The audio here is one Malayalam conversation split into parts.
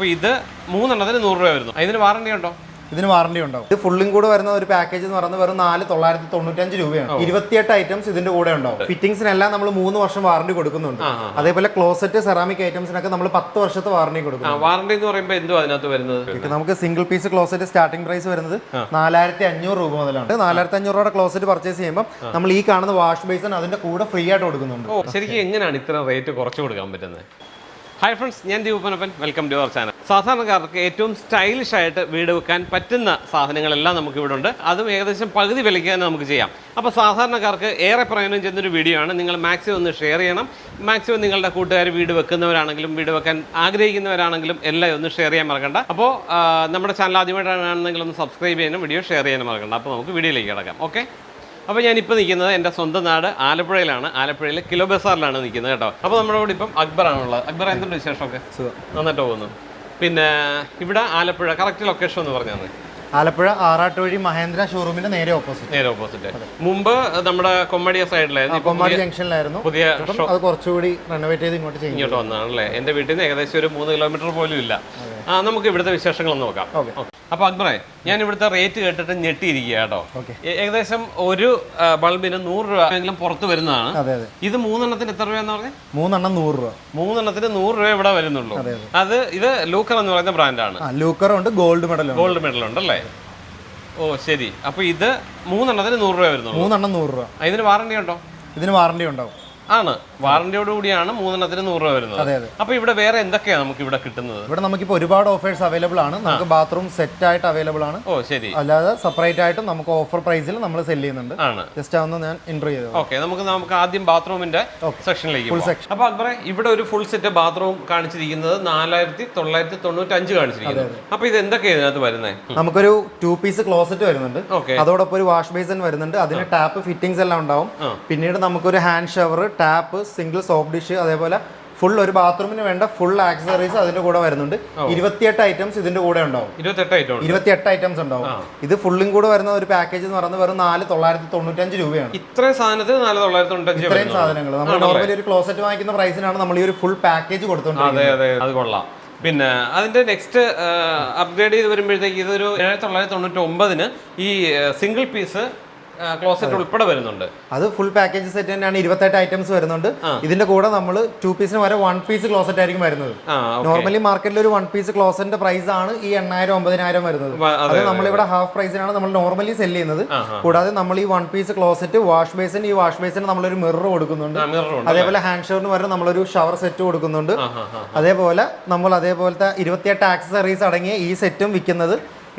അപ്പോൾ ഇത് മൂന്നെണ്ണത്തിന് നൂറ് രൂപ വരുന്നു. ഇതിന് വാറണ്ടി ഉണ്ടോ? ഇതിന് വാറണ്ടി ഉണ്ടാവും. ഇത് ഫുള്ളും കൂടെ വരുന്ന ഒരു പാക്കേജ് എന്ന് പറയുന്നത് വെറും നാല് തൊള്ളായിരത്തി തൊണ്ണൂറ്റഞ്ച് രൂപയാണ്. ഇരുപത്തിയെട്ട് ഐറ്റംസ് ഇതിന്റെ കൂടെ ഉണ്ടാവും. ഫിറ്റിംഗ്സിനെല്ലാം നമ്മൾ മൂന്ന് വർഷം വാറണ്ടി കൊടുക്കുന്നുണ്ട്. അതേപോലെ ക്ലോസറ്റ് സെറാമിക് ഐറ്റംസിനൊക്കെ നമ്മൾ പത്ത് വർഷത്തെ വാറണ്ടി കൊടുക്കും. വാറണ്ടി എന്ന് പറയുമ്പോൾ എന്തോ അതിനകത്ത് വരുന്നത്? നമുക്ക് single piece closet starting price വരുന്നത് നാലായിരത്തി അഞ്ഞൂറ് രൂപ മുതലാണ്. നാലായിരത്തി അഞ്ഞൂറ് രൂപയുടെ ക്ലോസറ്റ് പർച്ചേസ് ചെയ്യുമ്പോൾ നമ്മൾ ഈ കാണുന്ന വാഷ് ബേസൺ അതിന്റെ കൂടെ ഫ്രീ ആയിട്ട് കൊടുക്കുന്നുണ്ട്. ശരിക്കും എങ്ങനെയാണ് ഇത്ര റേറ്റ് കുറച്ച് കൊടുക്കാൻ പറ്റുന്നത്? ഹായ് ഫ്രണ്ട്സ് ഞാൻ Deepanappan. Welcome to our channel സാധാരണക്കാർക്ക് ഏറ്റവും സ്റ്റൈലിഷ് ആയിട്ട് വീട് വെക്കാൻ പറ്റുന്ന സാധനങ്ങളെല്ലാം നമുക്ക് ഇവിടെ ഉണ്ട്. അതും ഏകദേശം പകുതി വിലയ്ക്ക് തന്നെ നമുക്ക് ചെയ്യാം. അപ്പോൾ സാധാരണക്കാർക്ക് ഏറെ പ്രയോജനം ചെയ്യുന്നൊരു വീഡിയോ ആണ്. നിങ്ങൾ മാക്സിമം ഒന്ന് ഷെയർ ചെയ്യണം. മാക്സിമം നിങ്ങളുടെ കൂട്ടുകാർ വീട് വെക്കുന്നവരാണെങ്കിലും വീട് വെക്കാൻ ആഗ്രഹിക്കുന്നവരാണെങ്കിലും എല്ലാം ഒന്ന് ഷെയർ ചെയ്യാൻ മറക്കണ്ട. അപ്പോൾ നമ്മുടെ ചാനൽ ആദ്യമായിട്ടാണ് കാണുന്നെങ്കിൽ ഒന്ന് സബ്സ്ക്രൈബ് ചെയ്യാനും വീഡിയോ ഷെയർ ചെയ്യാനും മറക്കണ്ട. അപ്പോൾ നമുക്ക് വീഡിയോയിലേക്ക് കിടക്കാം. ഓക്കെ അപ്പോൾ ഞാനിപ്പോൾ നിൽക്കുന്നത് എന്റെ സ്വന്തം നാട് ആലപ്പുഴയിലാണ്. ആലപ്പുഴയിൽ കിലോ ബസാറിലാണ് നിൽക്കുന്നത് കേട്ടോ. അപ്പോൾ നമ്മുടെ കൂടെ ഇപ്പം അക്ബറാണുള്ളത്. അക്ബർ എന്തുണ്ട് വിശേഷമൊക്കെ? നന്നായിട്ട് പോകുന്നു. പിന്നെ ഇവിടെ ആലപ്പുഴ കറക്റ്റ് ലൊക്കേഷൻ എന്ന് പറഞ്ഞാൽ ആലപ്പുഴ ആറാട്ടുവഴി മഹേന്ദ്ര ഷോറൂമിന്റെ നേരെ ഓപ്പോസിറ്റ് നേരെ ഓപ്പോസിറ്റ് മുമ്പ് നമ്മുടെ കൊമ്മടിയ സൈഡിലായിരുന്നു കൊമ്മടി ജംഗ്ഷനിലായിരുന്നു പുതിയ അത് കുറച്ചുകൂടി റെനോവേറ്റ് ചെയ്ത് ഇങ്ങോട്ട് ഇങ്ങോട്ട് വന്നതാണല്ലേ? എന്റെ വീട്ടിൽ നിന്ന് ഏകദേശം ഒരു മൂന്ന് കിലോമീറ്റർ പോലും ഇല്ല. ആ നമുക്ക് ഇവിടുത്തെ വിശേഷങ്ങൾ നോക്കാം. അപ്പൊ അക്ബറേ ഞാൻ ഇവിടുത്തെ റേറ്റ് കേട്ടിട്ട് ഞെട്ടിയിരിക്കുക കേട്ടോ. ഏകദേശം ഒരു ബൾബിന് നൂറ് രൂപ എങ്കിലും പുറത്ത് വരുന്നതാണ്. ഇത് മൂന്നെണ്ണത്തിന് എത്ര രൂപയെന്ന് പറഞ്ഞേ? മൂന്നെണ്ണം നൂറ് രൂപ. മൂന്നെണ്ണത്തിന് നൂറ് രൂപ ഇവിടെ വരുന്നുള്ളൂ. അതെ, ഇത് ലൂക്കർ എന്ന് പറയുന്ന ബ്രാൻഡാണ് ആ ലൂക്കറും ഉണ്ട് ഗോൾഡ് മെഡൽ ഗോൾഡ് മെഡൽ ഉണ്ട് അല്ലേ? ഓ ശരി. അപ്പൊ ഇത് മൂന്നെണ്ണത്തിന് നൂറ് രൂപ വരുന്നുള്ളൂ. മൂന്നെണ്ണം നൂറ് രൂപ. ഇതിന് വാറണ്ടി ഉണ്ടോ? ഇതിന് വാറണ്ടി ഉണ്ടാവും. ആണ്. വാറന്റിയോട് കൂടിയാണ് മൂന്നെണ്ണത്തിന് നൂറ് രൂപ വരുന്നത്. അതെ അതെ. അപ്പൊ ഇവിടെ വേറെ എന്തൊക്കെയാണ് നമുക്ക് ഇവിടെ കിട്ടുന്നത്? ഇവിടെ നമുക്കിപ്പോൾ ഒരുപാട് ഓഫേഴ്സ് അവൈലബിൾ ആണ്. നമുക്ക് ബാത്റൂം സെറ്റ് ആയിട്ട് അവൈലബിൾ ആണ്. ഓ ശരി. അല്ലാതെ സെപ്പറേറ്റ് ആയിട്ടും നമുക്ക് ഓഫർ പ്രൈസിൽ നമ്മൾ സെൽ ചെയ്യുന്നുണ്ട്. ആണ്. ജസ്റ്റ് അതൊന്ന് ഞാൻ എൻട്രി ചെയ്തു ഓക്കെ നമുക്ക് നമുക്ക് ആദ്യം ബാത്റൂമിന്റെ സെക്ഷനിലേക്ക് ഫുൾ സെക്ഷൻ അപ്പൊ അക്ബറെ ഇവിടെ ഒരു ഫുൾ സെറ്റ് ബാത്റൂം കാണിച്ചിരിക്കുന്നത് നാലായിരത്തി തൊള്ളായിരത്തി തൊണ്ണൂറ്റി അഞ്ച് കാണിച്ചിരിക്കുന്നത് അപ്പൊ ഇത് എന്തൊക്കെയാണ് ഇതിനകത്ത് വരുന്നത് നമുക്കൊരു ടു പീസ് ക്ലോസറ്റ് വരുന്നുണ്ട്. അതോടൊപ്പം ഒരു വാഷ് ബേസിൻ വരുന്നുണ്ട്. അതിന് ടാപ്പ് ഫിറ്റിംഗ്സ് എല്ലാം ഉണ്ടാവും. പിന്നീട് നമുക്കൊരു hand shower tap single soap dish അതേപോലെ ഫുൾ ഒരു ബാത്റൂമിന് വേണ്ട ഫുൾ ആക്സസറീസ് അതിന്റെ കൂടെ വരുന്നുണ്ട്. ഇരുപത്തിയെട്ട് ഐറ്റംസ് ഇതിന്റെ കൂടെ ഉണ്ടാവും. ഇരുപത്തിയെട്ട് ഐറ്റംസ് ഉണ്ടാവും. ഇത് ഫുള്ളും കൂടെ വരുന്ന ഒരു പാക്കേജ് എന്ന് പറയുന്നത് വെറും നാല് തൊള്ളായിരത്തി തൊണ്ണൂറ്റഞ്ച് രൂപയാണ്. ഇത്രയും സാധനത്തിന് നാല് തൊള്ളായിരത്തി തൊണ്ണൂറ്റഞ്ച് ഇത്രയും സാധനങ്ങൾ. നമ്മൾ നോർമലി ഒരു ക്ലോസറ്റ് വാങ്ങിക്കുന്ന പ്രൈസിനാണ് നമ്മൾ ഈ ഒരു ഫുൾ പാക്കേജ് കൊടുത്തോണ്ടിരിക്കുന്നത്. പിന്നെ അതിന്റെ നെക്സ്റ്റ് അപ്ഗ്രേഡ് ചെയ്ത് വരുമ്പോഴത്തേക്ക് ഇതൊരു ഏഴായിരത്തി തൊള്ളായിരത്തി തൊണ്ണൂറ്റി ഒമ്പതിന് ഈ സിംഗിൾ പീസ് ക്ലോസറ്റ് ഉൾപ്പെടെ വരുന്നുണ്ട്. അത് ഫുൾ പാക്കേജ് സെറ്റ് തന്നെയാണ്. ഇരുപത്തെട്ട് ഐറ്റംസ് വരുന്നുണ്ട്. ഇതിന്റെ കൂടെ നമ്മൾ ടു പീസിന് വരെ വൺ പീസ് ക്ലോസറ്റ് ആയിരിക്കും വരുന്നത്. നോർമലി മാർക്കറ്റിൽ ഒരു വൺ പീസ് ക്ലോസറ്റിന്റെ പ്രൈസ് ആണ് ഈ എണ്ണായിരം ഒമ്പതിനായിരം വരുന്നത്. അത് നമ്മളിവിടെ ഹാഫ് പ്രൈസിനാണ് നമ്മൾ നോർമലി സെൽ ചെയ്യുന്നത്. കൂടാതെ നമ്മൾ ഈ one piece closet wash basin ഈ വാഷ് ബേസിന് നമ്മളൊരു മിറർ കൊടുക്കുന്നുണ്ട്. അതേപോലെ ഹാൻഡ് ഷവറിന് വരെ നമ്മളൊരു ഷവർ സെറ്റ് കൊടുക്കുന്നുണ്ട്. അതേപോലെ നമ്മൾ അതേപോലത്തെ ഇരുപത്തിയെട്ട് ആക്സസറീസ് അടങ്ങിയ ഈ സെറ്റും വിൽക്കുന്നത്.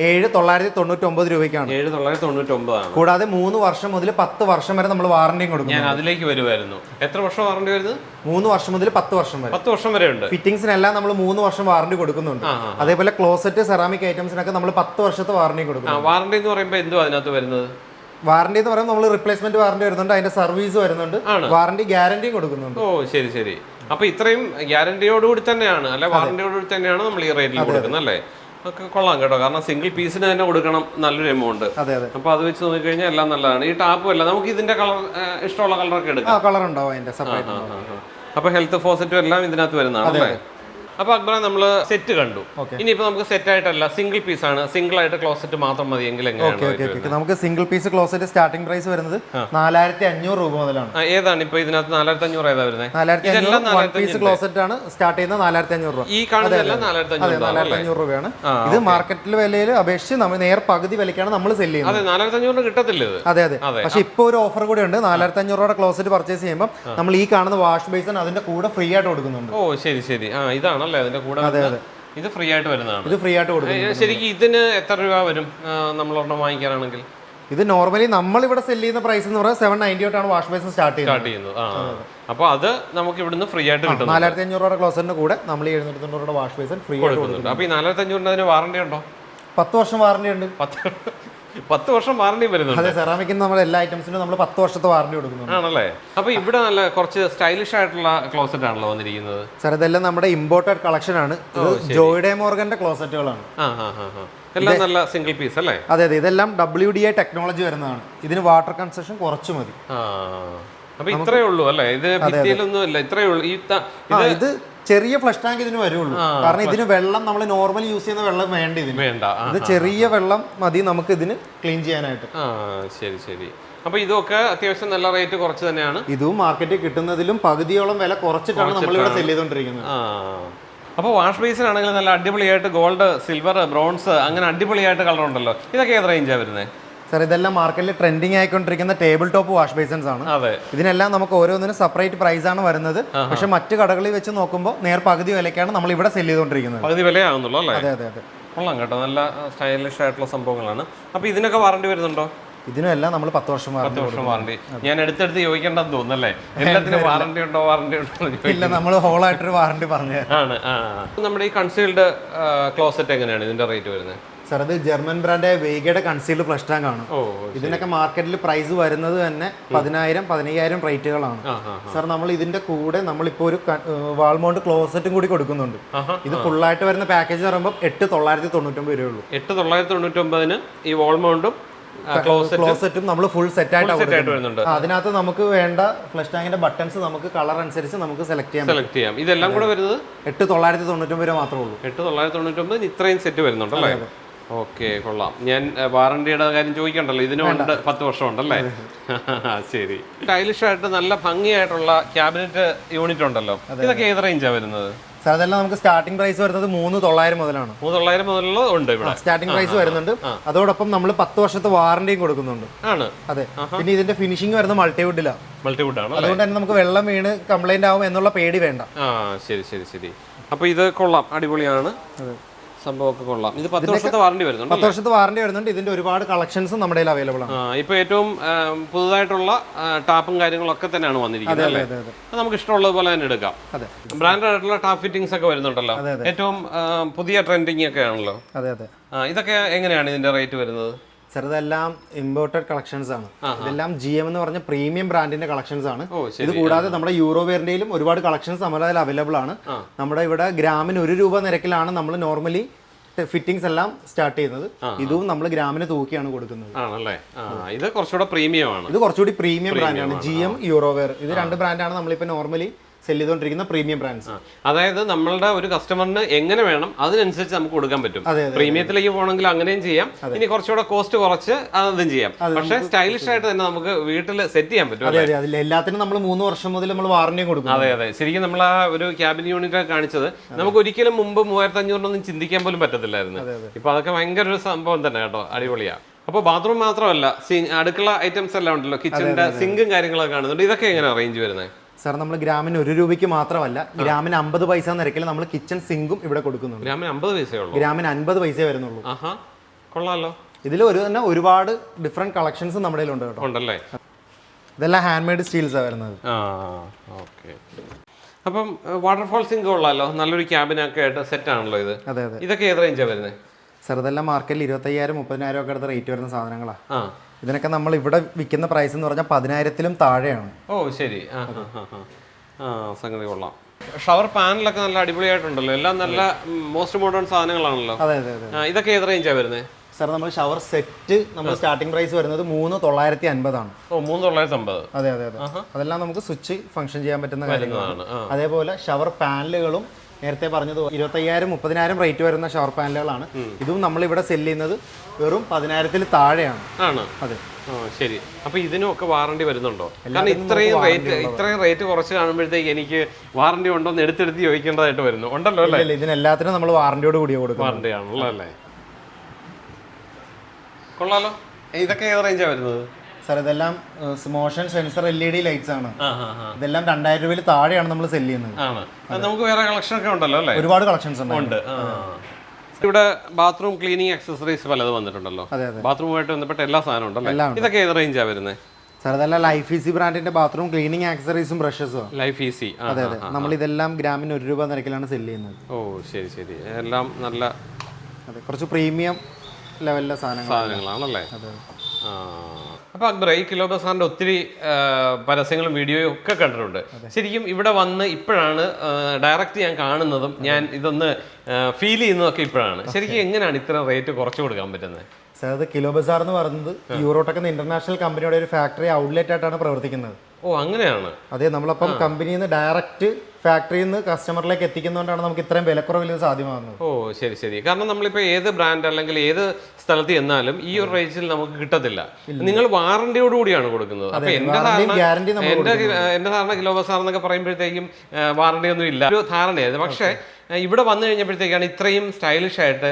ഏഴ് തൊള്ളായിരത്തി തൊണ്ണൂറ്റി ഒമ്പത് രൂപയ്ക്കാണ്. ഏഴ് തൊള്ളായിരത്തി തൊണ്ണൂറ്റി ഒമ്പതാണ് കൂടാതെ മൂന്ന് വർഷം മുതൽ പത്ത് വർഷം വരെ നമ്മൾ വാറണ്ടിയും കൊടുക്കും ഞാൻ അതിലേക്ക് വരുമായിരുന്നു എത്ര വർഷം വാറണ്ടി വരുന്നത്? മൂന്ന് വർഷം മുതൽ പത്ത് വർഷം വരെ. പത്ത് വർഷം വരെ ഉണ്ട്. ഫിറ്റിംഗ്സിനെല്ലാം നമ്മൾ മൂന്ന് വർഷം വാറണ്ടി കൊടുക്കുന്നുണ്ട്. അതേപോലെ ക്ലോസറ്റ് സെറാമിക് ഐറ്റംസിനൊക്കെ നമ്മൾ പത്ത് വർഷത്തെ വാറണ്ടി കൊടുക്കും വാറണ്ടി എന്ന് പറയുമ്പോൾ എന്തോ അതിനകത്ത് വരുന്നത്? വാറണ്ടി എന്ന് പറയുമ്പോൾ നമ്മൾ റിപ്ലേസ്മെന്റ് വാറണ്ടി വരുന്നുണ്ട് അതിന്റെ സർവീസ് വരുന്നുണ്ട്. വാറണ്ടി ഗ്യാരണ്ടിയും കൊടുക്കുന്നുണ്ട്. ഓ ശരി ശരി. അപ്പൊ ഇത്രയും ഗ്യാരണ്ടിയോടുകൂടി തന്നെയാണ് അല്ലെ വാറണ്ടിയോടുകൂടി തന്നെയാണ് നമ്മൾ ഈ റേറ്റിൽ കൊടുക്കുന്നത് അല്ലേ? ഒക്കെ കൊള്ളാം കേട്ടോ. കാരണം സിംഗിൾ പീസിന് തന്നെ കൊടുക്കണം നല്ലൊരു എമൗണ്ട് അതെ അതെ. അപ്പൊ അത് വെച്ച് നോക്കിക്കഴിഞ്ഞാൽ എല്ലാം നല്ലതാണ്. ഈ ടാപ്പും അല്ല നമുക്ക് ഇതിന്റെ കളർ ഇഷ്ടമുള്ള കളറൊക്കെ എടുക്കാം. കളർ ഉണ്ടാവും അതിന്റെ സെപ്പറേറ്റ്. അപ്പൊ ഹെൽത്ത് ഫോസറ്റും എല്ലാം ഇതിനകത്ത് വരുന്നതാണ് അല്ലേ? അപ്പൊ അക്ബറ നമ്മൾ സെറ്റ് കണ്ടു. ഇനിയിപ്പോ നമുക്ക് സെറ്റ് ആയിട്ടല്ല സിംഗിൾ പീസ് ആണ്. സിംഗിൾ ആയിട്ട് ക്ലോസറ്റ് മാത്രം മതി എങ്കിൽ നമുക്ക് single piece closet starting price വരുന്നത് നാലായിരത്തി അഞ്ഞൂറ് രൂപ മുതലാണ്. ഏതാണ് ഇപ്പൊ ഇതിനകത്ത് നാലായിരത്തി അഞ്ഞൂറ് ഏതാ വരുന്നത് ഇതെല്ലാം പീസ് 4500 ക്ലോസറ്റ് ആണ് സ്റ്റാർട്ട് ചെയ്യുന്നത് നാലായിരത്തി അഞ്ഞൂറ് രൂപ. ഈ കാണുന്നതെല്ലാം നാലായിരത്തി അഞ്ഞൂറ് രൂപയാണ്. ഇത് മാർക്കറ്റിൽ വിലയിൽ അപേക്ഷിച്ച് നമ്മൾ നേർ പകുതി വിലയ്ക്കാണ് നമ്മൾ സെല്ല് ചെയ്യുന്നത്. അതെ നാലായിരത്തി അഞ്ഞൂറ് കിട്ടത്തില്ല അതെ അതെ. പക്ഷെ ഇപ്പോൾ ഒരു ഓഫർ കൂടി ഉണ്ട്. നാലായിരത്തി അഞ്ഞൂറ് രൂപയുടെ ക്ലോസറ്റ് പർച്ചേസ് ചെയ്യുമ്പോൾ നമ്മൾ ഈ കാണുന്ന വാഷ് ബേസിൻ അതിന്റെ കൂടെ ഫ്രീ ആയിട്ട് കൊടുക്കുന്നുണ്ട്. ഓ ശരി ശരി. ആ ഇതാണല്ലേ അതിന്റെ കൂടെ വരുന്ന- ഇത് ഫ്രീ ആയിട്ട് വരുന്നതാണ്. ഇത് ഫ്രീ ആയിട്ട് കൊടുക്കും ശരിക്കും ഇതിന് എത്ര രൂപ വരും? നമ്മളൊരെണ്ണം വാങ്ങിക്കാനാണെങ്കിൽ? ഇത് നോർമലി നമ്മൾ ഇവിടെ സെൽ ചെയ്യുന്ന പ്രൈസ് എന്ന് പറയുന്നത് സെവൻ നയന്റി തൊട്ടാണ് വാഷ് മെഷീൻ സ്റ്റാർട്ട് സ്റ്റാർട്ട് ചെയ്യുന്നത്. അപ്പോൾ അത്. നമുക്ക് ഇവിടുന്ന് ഫ്രീ ആയിട്ട് കിട്ടും നാലായിരത്തി അഞ്ഞൂറ് രൂപയുടെ ക്ലോസറ്റിന്റെ കൂടെ നമ്മൾ എഴുന്നൂറ്റി തൊണ്ണൂറ് വാഷ് മെഷീൻ ഫ്രീ ആയിട്ട് കൊടുക്കും കൊടുക്കുന്നുണ്ട് അപ്പോൾ ഈ നാലായിരത്തി അഞ്ഞൂറിന് അതിന് വാറണ്ടി ഉണ്ടോ? പത്ത് വർഷം വാറണ്ടി ഉണ്ട്. പത്ത് പത്ത് വർഷം വാറണ്ടി വരുന്നുണ്ട്. അതെ സെറാമിക്കിന് നമ്മൾ എല്ലാ ഐറ്റംസിനും നമ്മൾ പത്ത് വർഷത്തെ വാറണ്ടി കൊടുക്കുന്നുണ്ട്. ആണല്ലേ? അപ്പൊ ഇവിടെ നല്ല കുറച്ച് സ്റ്റൈലിഷ് ആയിട്ടുള്ള ക്ലോസറ്റ് ആണല്ലോ വന്നിരിക്കുന്നത്. സാർ ഇതെല്ലാം നമ്മുടെ ഇമ്പോർട്ടഡ് കളക്ഷൻ ആണ്. ജോയിഡേ മോർഗന്റെ ക്ലോസറ്റുകളാണ്. എല്ലാം നല്ല സിംഗിൾ പീസ് അല്ലേ? അതെ അതെ. ഇതെല്ലാം ഡബ്ല്യു ഡി ഐ ടെക്നോളജി വരുന്നതാണ്. ഇതിന് വാട്ടർ കൺസെഷൻ കുറച്ച് മതി. അപ്പൊ ഇത്രയേ ഉള്ളൂ അല്ലേ? ഇത് ഭിത്തിയിലൊന്നും ഇല്ല. ഇത്രയേ ഉള്ളൂ. ഈ ഇത് ചെറിയ ഫ്ലഷ് ടാങ്ക് ഇതിന് വരുള്ളൂ. കാരണം ഇതിന് വെള്ളം നമ്മൾ നോർമൽ യൂസ് ചെയ്യുന്ന വെള്ളം വേണ്ട ഇതിന്. വേണ്ട ഇത് ചെറിയ വെള്ളം മതി നമുക്ക് ഇതിന് ക്ലീൻ ചെയ്യാനായിട്ട്. ശരി ശരി. അപ്പൊ ഇതൊക്കെ അത്യാവശ്യം നല്ല റേറ്റ് കുറച്ച് തന്നെയാണ്. ഇതും മാർക്കറ്റിൽ കിട്ടുന്നതിലും പകുതിയോളം വില കുറച്ചിട്ടാണ് നമ്മൾ ഇവിടെ സെൽ ചെയ്തുകൊണ്ടിരിക്കുന്നത് ആ. അപ്പോൾ വാഷ് ബേസിനാണെങ്കിൽ നല്ല അടിപൊളിയായിട്ട് ഗോൾഡ് സിൽവർ ബ്രോൺസ് അങ്ങനെ അടിപൊളിയായിട്ട് കളർ ഉണ്ടല്ലോ. ഇതൊക്കെ ഏത് റേഞ്ചാണ് വരുന്നത് സാർ ഇതെല്ലാം മാർക്കറ്റിൽ ട്രെൻഡിങ് ആയിക്കൊണ്ടിരിക്കുന്ന ടേബിൾ ടോപ്പ് വാഷ് ബേസിൻസ് ആണ്. ഇതിനെല്ലാം നമുക്ക് ഓരോന്നിനും സെപ്പറേറ്റ് പ്രൈസ് ആണ് വരുന്നത്. പക്ഷെ മറ്റു കടകളിൽ വെച്ച് നോക്കുമ്പോൾ നേർ പകുതി വിലക്കാണ് നമ്മൾ ഇവിടെ സെൽ ചെയ്തുകൊണ്ടിരിക്കുന്നത്. പകുതി വിലയാകുന്നുള്ളൂ അല്ലേ? അതെ അതെ അതെ. കൊള്ളാം കേട്ടോ. നല്ല സ്റ്റൈലിഷ് ആയിട്ടുള്ള സംഭവങ്ങളാണ്. അപ്പോൾ ഇതിനൊക്കെ വാറണ്ടി വരുന്നുണ്ടോ? ഇതിനെല്ലാം നമ്മൾ പത്ത് വർഷം പത്ത് വർഷം വാറണ്ടി ഞാൻ എടുത്തെടുത്ത് ചോദിക്കേണ്ടെന്ന് തോന്നുന്നല്ലേ എല്ലാത്തിനും വാറണ്ടി ഉണ്ടോ വാറണ്ടി ഉണ്ടോ ഇല്ല നമ്മൾ ഹോൾ ആയിട്ടൊരു വാറണ്ടി പറഞ്ഞു ആണ് നമ്മുടെ ഈ കൺസീൽഡ് ക്ലോസറ്റ് എങ്ങനെയാണ് ഇതിന്റെ റേറ്റ് വരുന്നത്? സാർ അത് ജർമ്മൻ ബ്രാൻഡായ വേഗയുടെ കൺസീൽഡ് ഫ്ലഷ് ടാങ്ക് ആണ്. ഇതിനൊക്കെ മാർക്കറ്റിൽ പ്രൈസ് വരുന്നത് തന്നെ പതിനായിരം പതിനയ്യായിരം റേറ്റുകളാണ് സാർ നമ്മൾ ഇതിന്റെ കൂടെ നമ്മളിപ്പോൾ ഒരു വാൾമൗണ്ട് ക്ലോസറ്റും കൂടി കൊടുക്കുന്നുണ്ട്. ഇത് ഫുൾ ആയിട്ട് വരുന്ന പാക്കേജ് പറയുമ്പോൾ എട്ട് തൊള്ളായിരത്തി തൊണ്ണൂറ്റൊമ്പത് രൂപയുള്ളൂ എട്ട് തൊള്ളായിരത്തി തൊണ്ണൂറ്റൊമ്പതിന് ഈ വാൾമൗണ്ടും ക്ലോസറ്റ് നമ്മൾ ഫുൾ സെറ്റ് ആയിട്ട് അതിനകത്ത് നമുക്ക് വേണ്ട ഫ്ലഷ് ടാങ്കിന്റെ ബട്ടൺസ് നമുക്ക് കളർ അനുസരിച്ച് നമുക്ക് സെലക്ട് ചെയ്യാം സെലക്ട് ചെയ്യാം. ഇതെല്ലാം കൂടെ വരുന്നത് എട്ട് തൊള്ളായിരത്തി തൊണ്ണൂറ്റൊമ്പത് രൂപ മാത്രമേ ഉള്ളൂ. എട്ട് തൊള്ളായിരത്തി തൊണ്ണൂറ്റൊമ്പത് ഇത്രയും സെറ്റ് വരുന്നുണ്ടല്ലേ ഓക്കെ കൊള്ളാം. ഞാൻ വാറണ്ടിയുടെ കാര്യം ചോദിക്കണ്ടല്ലോ? ഇതിനുണ്ട് പത്ത് വർഷം ഉണ്ടല്ലേ ശരി. സ്റ്റൈലിഷ് ആയിട്ട് നല്ല ഭംഗിയായിട്ടുള്ള ക്യാബിനറ്റ് യൂണിറ്റ് ഉണ്ടല്ലോ. ഇതൊക്കെ ഏത് റേഞ്ചാണ് വരുന്നത്? സാർ അതെല്ലാം നമുക്ക് സ്റ്റാർട്ടിംഗ് പ്രൈസ് വരുന്നത് മൂന്ന് തൊള്ളായിരം മുതലാണ്. മൂന്ന് തൊള്ളായിരം മുതലുള്ള ഉണ്ട് ഇവിടെ. സ്റ്റാർട്ടിംഗ് പ്രൈസ് വരുന്നുണ്ട്. അതോടൊപ്പം നമ്മൾ പത്ത് വർഷത്തെ വാറണ്ടിയും കൊടുക്കുന്നുണ്ട്. ആണ്. അതെ. പിന്നെ ഇതിന്റെ ഫിനിഷിംഗ് വരുന്നത് മൾട്ടിവുഡിലാണ് മൾട്ടിവുഡ് ആണ് അതുകൊണ്ട് തന്നെ നമുക്ക് വെള്ളം വീണ് കംപ്ലൈന്റ് ആവും എന്നുള്ള പേടി വേണ്ട. ആ ശരി ശരി ശരി. അപ്പൊ ഇത് കൊള്ളാം. അടിപൊളിയാണ്. സംഭവമൊക്കെ കൊള്ളാം. ഇത് പത്ത് വർഷത്തെ വാറണ്ടി വരുന്നുണ്ട് പത്ത് വർഷത്തെ വാറണ്ടി വരുന്നുണ്ട്. ഇതിന്റെ ഒരുപാട് കളക്ഷൻസും നമ്മുടെ കയ്യിൽ അവൈലബിൾ ആണ്. ഇപ്പൊ ഏറ്റവും പുതുതായിട്ടുള്ള ടാപ്പും ടാപ്പും കാര്യങ്ങളൊക്കെ തന്നെയാണ് വന്നിരിക്കുന്നത് അല്ലേ? നമുക്ക് ഇഷ്ടമുള്ളത് പോലെ തന്നെ എടുക്കാം. ബ്രാൻഡഡ് ആയിട്ടുള്ള ടാപ്പ് ഫിറ്റിംഗ്സ് ഒക്കെ വരുന്നുണ്ടല്ലോ. ഏറ്റവും പുതിയ ട്രെൻഡിങ് ഒക്കെ ആണല്ലോ. അതെ അതെ. ഇതൊക്കെ എങ്ങനെയാണ് ഇതിന്റെ റേറ്റ് വരുന്നത്? സാർ ഇതെല്ലാം ഇമ്പോർട്ടഡ് കളക്ഷൻസ് ആണ് ഇതെല്ലാം ജി എം എന്ന് പറഞ്ഞ പ്രീമിയം ബ്രാൻഡിന്റെ കളക്ഷൻസ് ആണ്. ഇത് കൂടാതെ നമ്മുടെ യൂറോ ഒരുപാട് കളക്ഷൻസ് നമ്മുടെ അതിൽ അവൈലബിൾ ആണ്. നമ്മുടെ ഇവിടെ ഗ്രാമിന് ഒരു രൂപ നിരക്കിലാണ് നമ്മൾ നോർമലി ഫിറ്റിംഗ്സ് എല്ലാം സ്റ്റാർട്ട് ചെയ്യുന്നത്. ഇതും നമ്മൾ ഗ്രാമിന് തൂക്കിയാണ് കൊടുക്കുന്നത്. ആണല്ലേ? ഇത് കുറച്ചുകൂടെ പ്രീമിയം ആണ്. ഇത് കുറച്ചുകൂടി പ്രീമിയം ബ്രാൻഡാണ് ജി എം യൂറോവെയർ ഇത് രണ്ട് ബ്രാൻഡാണ് നമ്മളിപ്പോൾ നോർമലി സെൽ ചെയ്തുകൊണ്ടിരിക്കുന്ന പ്രീമിയം ബ്രാൻഡ്സ് അതായത് നമ്മളുടെ ഒരു കസ്റ്റമറിന് എങ്ങനെ വേണം അതിനനുസരിച്ച് നമുക്ക് കൊടുക്കാൻ പറ്റും. പ്രീമിയത്തിലേക്ക് പോകണമെങ്കിൽ അങ്ങനെയും ചെയ്യാം. ഇനി കുറച്ചുകൂടെ കോസ്റ്റ് കുറച്ച് അതും ചെയ്യാം. പക്ഷേ സ്റ്റൈലിഷ് ആയിട്ട് തന്നെ നമുക്ക് വീട്ടിൽ സെറ്റ് ചെയ്യാൻ പറ്റും അതെ അതെ. അതിൽ എല്ലാത്തിനും നമ്മൾ മൂന്ന് വർഷം മുതൽ നമ്മൾ വാറണ്ടിയും കൊടുക്കും അതെ അതെ. ശരിക്കും നമ്മൾ ആ ഒരു ക്യാബിൻ യൂണിറ്റ് കാണിച്ചത് നമുക്ക് ഒരിക്കലും മുമ്പ് മൂവായിരത്തി അഞ്ഞൂറിനൊന്നും ചിന്തിക്കാൻ പോലും പറ്റത്തില്ലായിരുന്നു. ഇപ്പൊ അതൊക്കെ ഭയങ്കര ഒരു സംഭവം തന്നെ കേട്ടോ. അടിപൊളിയാ. അപ്പൊ ബാത്റൂം മാത്രമല്ല അടുക്കള ഐറ്റംസ് എല്ലാം ഉണ്ടല്ലോ കിച്ചണിന്റെ സിങ്കും കാര്യങ്ങളൊക്കെ കാണുന്നുണ്ട്. ഇതൊക്കെ എങ്ങനെ അറേഞ്ച് വരുന്നത് സാർ നമ്മൾ ഗ്രാമിന് ഒരു രൂപയ്ക്ക് മാത്രമല്ല ഗ്രാമിന് അമ്പത് പൈസ നിരക്കിൽ നമ്മൾ കിച്ചൺ സിങ്കും ഇവിടെ കൊടുക്കുന്നുണ്ട്. ഗ്രാമിന് അമ്പത് പൈസയേ ഉള്ളൂ. ഗ്രാമിന് അൻപത് പൈസയെ വരുന്നുള്ളൂ. ആഹാ കൊള്ളാലോ. ഇതിൽ ഒരു തന്നെ ഒരുപാട് ഡിഫറെന്റ് കളക്ഷൻസ് നമ്മുടെ ഉണ്ട് കേട്ടോ. ഉണ്ടല്ലേ? ഇതെല്ലാം ഹാൻഡ് മെയ്ഡ് സ്റ്റീൽസാണ് വരുന്നത്. ആ ഓക്കെ. അപ്പം വാട്ടർഫോൾ സിങ്ക് കൊള്ളാലോ. നല്ലൊരു ക്യാബിനൊക്കെ ആയിട്ട് സെറ്റ് ആണല്ലോ ഇത്. അതെ അതെ. ഇതൊക്കെ ഏത് റേഞ്ചാണ് വരുന്നത് സാർ ഇതെല്ലാം മാർക്കറ്റിൽ ഇരുപത്തയ്യായിരം മുപ്പതിനായിരം ഒക്കെ അടുത്ത റേറ്റ് വരുന്ന സാധനങ്ങളാണ് ആ. ഇതിനൊക്കെ നമ്മൾ ഇവിടെ വിൽക്കുന്ന പ്രൈസ് എന്ന് പറഞ്ഞാൽ പതിനായിരത്തിലും താഴെയാണ്. ഓ ശരി. ആ ആ, ആ, ആ. ആ സംഗതി കൊള്ളാം. ഷവർ പാനലൊക്കെ നല്ല അടിപൊളിയായിട്ടുണ്ടല്ലോ. എല്ലാം നല്ല മോസ്റ്റ് മോഡേൺ സാധനങ്ങളാണല്ലോ. അതെ അതെ അതെ. ആ, ഇതൊക്കെ ഏത് റേഞ്ചാണ് വരുന്നത് സാർ നമ്മൾ ഷവർ സെറ്റ് നമ്മൾ സ്റ്റാർട്ടിംഗ് പ്രൈസ് വരുന്നത് മൂന്ന് തൊള്ളായിരത്തി അൻപതാണ്. ഓ മൂന്ന് തൊള്ളായിരത്തി അമ്പത് അതെ അതെ അതെ. അതെല്ലാം നമുക്ക് സ്വിച്ച് ഫംഗ്ഷൻ ചെയ്യാൻ പറ്റുന്ന കാര്യങ്ങളാണ്. അതേപോലെ ഷവർ പാനലുകളും നേരത്തെ പറഞ്ഞത് ഇരുപത്തയ്യായിരം മുപ്പതിനായിരം റേറ്റ് വരുന്ന ഷവർ പാനലുകളാണ് ഇതും നമ്മൾ ഇവിടെ സെൽ ചെയ്യുന്നത് വെറും പതിനായിരത്തിൽ താഴെയാണ്. ആണ്? അതെ. ശരി. അപ്പൊ ഇതിനൊക്കെ വാറണ്ടി വരുന്നുണ്ടോ? കാരണം ഇത്രയും റേറ്റ് ഇത്രയും റേറ്റ് കുറച്ച് കാണുമ്പോഴത്തേക്ക് എനിക്ക് വാറണ്ടി ഉണ്ടോ എന്ന് എടുത്തെടുത്ത് ചോദിക്കേണ്ടതായിട്ട് വരുന്നു. ഉണ്ടല്ലോ അല്ലേ? ഇതിനെല്ലാത്തിനും നമ്മൾ വാറണ്ടിയോട് കൂടി കൊടുക്കും വാറണ്ടി ആണല്ലോ അല്ലേ? കൊള്ളാലോ. ഇതൊക്കെ ഏത് റേഞ്ചാണ് വരുന്നത്? സാർ ഇതെല്ലാം motion sensor L E D lights ആണ് ഇതെല്ലാം രണ്ടായിരം രൂപയിൽ താഴെയാണ് നമ്മൾ സെൽ ചെയ്യുന്നത്. നമുക്ക് വേറെ കളക്ഷൻ ഒക്കെ ഉണ്ടല്ലോ അല്ലേ? ഒരുപാട് കളക്ഷൻസ് ഉണ്ട്. ഇവിടെ ബാത്റൂം ക്ലീനിങ് അക്സസറീസ് പലത് വന്നിട്ടുണ്ടല്ലോ. ബാത്റൂമായിട്ട് ബന്ധപ്പെട്ട എല്ലാ സാധനവും ഉണ്ടല്ലോ? ഇതൊക്കെ ഏത് റേഞ്ചാ വരുന്നത് സാർ അതെല്ലാം ലൈഫ് ഈസി ബ്രാൻഡിന്റെ ബാത്റൂം ക്ലീനിങ് ആക്സറീസും ബ്രഷസും ലൈഫ് ഈസി അതെ അതെ. നമ്മൾ ഇതെല്ലാം ഗ്രാമിന് ഒരു രൂപ നിരക്കിലാണ് സെൽ ചെയ്യുന്നത്. ഓ ശരി ശരി. എല്ലാം നല്ല അതെ കുറച്ച് പ്രീമിയം ലെവലിലെ സാധനങ്ങൾ സാധനങ്ങളാണല്ലേ? അതെ. ആ. അപ്പൊ അക്ബർ ഈ കിലോബ സാറിന്റെ ഒത്തിരി പരസ്യങ്ങളും വീഡിയോയും ഒക്കെ കണ്ടിട്ടുണ്ട്. ശരിക്കും ഇവിടെ വന്ന് ഇപ്പോഴാണ് ഡയറക്റ്റ് ഞാൻ കാണുന്നതും ഞാൻ ഇതൊന്ന് ഫീൽ ചെയ്യുന്നതൊക്കെ ഇപ്പോഴാണ്. ശരിക്കും എങ്ങനെയാണ് ഇത്ര റേറ്റ് കുറച്ച് കൊടുക്കാൻ പറ്റുന്നത്? സാർ അത് കിലോ ബസാർ എന്ന് പറയുന്നത് യൂറോട്ടൊക്കെ എന്ന ഇന്റർനാഷണൽ കമ്പനിയുടെ ഒരു ഫാക്ടറി ഔട്ട്ലെറ്റ് ആയിട്ടാണ് പ്രവർത്തിക്കുന്നത്. ഓ അങ്ങനെയാണ്. അതെ നമ്മളപ്പം കമ്പനിയിൽ നിന്ന് ഡയറക്റ്റ് ഫാക്ടറിയിൽ നിന്ന് കസ്റ്റമറിലേക്ക് എത്തിക്കുന്നതുകൊണ്ടാണ് നമുക്ക് ഇത്രയും വിലക്കുറവിൽ സാധ്യമാകുന്നത്. ഓ ശരി ശരി. കാരണം നമ്മളിപ്പോൾ ഏത് ബ്രാൻഡ് അല്ലെങ്കിൽ ഏത് സ്ഥലത്ത് ചെന്നാലും ഈ ഒരു റേഞ്ചിൽ നമുക്ക് കിട്ടത്തില്ല. നിങ്ങൾ വാറണ്ടിയോട് കൂടിയാണ് കൊടുക്കുന്നത്. അപ്പൊ എന്റെ ധാരണ എന്റെ കി- എന്റെ ധാരണ കിലോ ബസാർ എന്നൊക്കെ പറയുമ്പോഴത്തേക്കും വാറണ്ടി ഒന്നും ഇല്ല. ഒരു ധാരണയായിരുന്നു. പക്ഷേ ഇവിടെ വന്നു കഴിഞ്ഞപ്പോഴത്തേക്കാണ് ഇത്രയും സ്റ്റൈലിഷ് ആയിട്ട്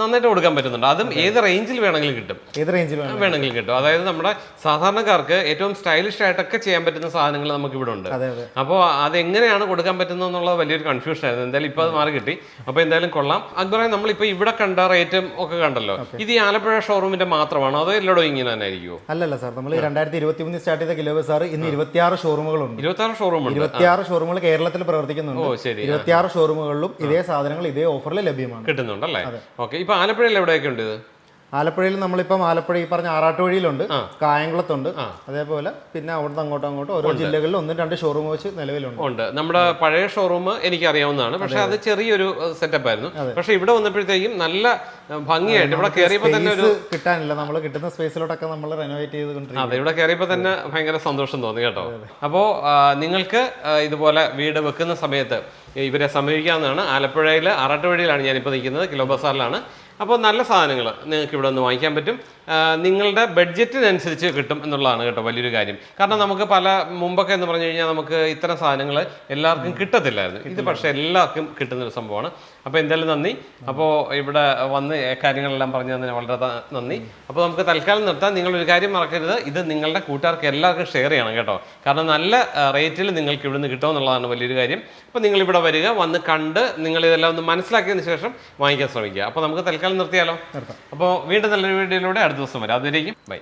നന്നായിട്ട് കൊടുക്കാൻ പറ്റുന്നുണ്ട്. അതും ഏത് റേഞ്ചിൽ വേണമെങ്കിലും കിട്ടും. ഏത് റേഞ്ചിൽ വേണമെങ്കിലും കിട്ടും. അതായത് നമ്മുടെ സാധാരണക്കാർക്ക് ഏറ്റവും സ്റ്റൈലിഷ് ആയിട്ടൊക്കെ ചെയ്യാൻ പറ്റുന്ന സാധനങ്ങൾ നമുക്ക് ഇവിടെ ഉണ്ട്. അപ്പോൾ അതെങ്ങനെയാണ് കൊടുക്കാൻ പറ്റുന്നത് എന്നുള്ളത് വലിയൊരു കൺഫ്യൂഷൻ ആയിരുന്നു. എന്തായാലും ഇപ്പോൾ അത് മാറി കിട്ടി. അപ്പോൾ എന്തായാലും കൊള്ളാം. അക്ബറെ നമ്മളിപ്പോൾ ഇവിടെ കണ്ട റേറ്റും ഒക്കെ കണ്ടല്ലോ. ഇത് ഈ ആലപ്പുഴ ഷോറൂമിന്റെ മാത്രമാണോ അതോ എല്ലായിടും ഇങ്ങനെ തന്നെ ആയിരിക്കുമോ അല്ലല്ല സാർ നമ്മൾ രണ്ടായിരത്തി ഇരുപത്തി മൂന്നിൽ സ്റ്റാർട്ട് ചെയ്ത കിലോ സാർ ഇന്ന് ഇരുപത്തിയാറ് ഷോറൂമുകളുണ്ട് ഇരുപത്തിയാറ് ഷോറൂമുകൾ ഇരുപത്തിയാറ് ഷോറൂമുകൾ കേരളത്തിൽ ഓ പ്രവർത്തിക്കുന്നുണ്ട് ഇരുപത്തിയാറ് ഷോറൂമുകളിലും ഇതേ സാധനങ്ങൾ ഇതേ ഓഫറിൽ ലഭ്യമാണ്. കിട്ടുന്നുണ്ടല്ലേ? ഓക്കെ. ഇപ്പൊ ആലപ്പുഴയിൽ എവിടെയൊക്കെ ഉണ്ട് ഇത്? ആലപ്പുഴയിൽ നമ്മളിപ്പം ആലപ്പുഴ ഈ പറഞ്ഞ ആറാട്ടുവഴിയിലുണ്ട് കായംകുളത്തുണ്ട്. അതേപോലെ പിന്നെ അവിടുന്ന് അങ്ങോട്ടും അങ്ങോട്ടും ഓരോ ജില്ലകളിലും ഒന്നും രണ്ട് ഷോറൂം വെച്ച് നിലവിലുണ്ട്. ഉണ്ട്. നമ്മുടെ പഴയ ഷോറൂം എനിക്ക് അറിയാവുന്നതാണ് പക്ഷെ അത് ചെറിയൊരു സെറ്റപ്പ് ആയിരുന്നു. പക്ഷെ ഇവിടെ വന്നപ്പോഴത്തേക്കും നല്ല ഭംഗിയായിട്ട് ഇവിടെ കയറിയപ്പോൾ തന്നെ ഒരു കിട്ടാനില്ല. നമ്മൾ കിട്ടുന്ന സ്പേസിലോട്ടൊക്കെ നമ്മൾ റെനോവേറ്റ് ചെയ്തുകൊണ്ടിരിക്കും അതെ ഇവിടെ കയറിയപ്പോൾ തന്നെ ഭയങ്കര സന്തോഷം തോന്നി കേട്ടോ. അപ്പോൾ നിങ്ങൾക്ക് ഇതുപോലെ വീട് വെക്കുന്ന സമയത്ത് ഇവരെ സമീപിക്കാവുന്നതാണ്. ആലപ്പുഴയിൽ ആറാട്ടുവഴിയിലാണ് ഞാനിപ്പോൾ നിൽക്കുന്നത്. കിലോ ബസാറിലാണ്. അപ്പോൾ നല്ല സാധനങ്ങൾ നിങ്ങൾക്ക് ഇവിടെ നിന്ന് വാങ്ങിക്കാൻ പറ്റും. നിങ്ങളുടെ ബഡ്ജറ്റിനനുസരിച്ച് കിട്ടും എന്നുള്ളതാണ് കേട്ടോ വലിയൊരു കാര്യം. കാരണം നമുക്ക് പല മുമ്പൊക്കെ എന്ന് പറഞ്ഞു കഴിഞ്ഞാൽ നമുക്ക് ഇത്തരം സാധനങ്ങൾ എല്ലാവർക്കും കിട്ടത്തില്ലായിരുന്നു. ഇത് പക്ഷേ എല്ലാവർക്കും കിട്ടുന്ന ഒരു സംഭവമാണ്. അപ്പോൾ എന്തായാലും നന്ദി. അപ്പോൾ ഇവിടെ വന്ന് കാര്യങ്ങളെല്ലാം പറഞ്ഞു തന്നെ വളരെ നന്ദി. അപ്പോൾ നമുക്ക് തൽക്കാലം നിർത്താം. നിങ്ങളൊരു കാര്യം മറക്കരുത്. ഇത് നിങ്ങളുടെ കൂട്ടുകാർക്ക് എല്ലാവർക്കും ഷെയർ ചെയ്യണം കേട്ടോ. കാരണം നല്ല റേറ്റിൽ നിങ്ങൾക്ക് ഇവിടുന്ന് കിട്ടുമെന്നുള്ളതാണ് വലിയൊരു കാര്യം. അപ്പോൾ നിങ്ങളിവിടെ വരിക വന്ന് കണ്ട് നിങ്ങളിതെല്ലാം ഒന്ന് മനസ്സിലാക്കിയതിന് ശേഷം വാങ്ങിക്കാൻ ശ്രമിക്കുക. അപ്പോൾ നമുക്ക് തൽക്കാലം നിർത്തിയാലോ അപ്പോൾ വീണ്ടും നല്ലൊരു വീഡിയോയിലൂടെ അടുത്ത ദിവസം വരാം. അതുവരേക്കും ബൈ.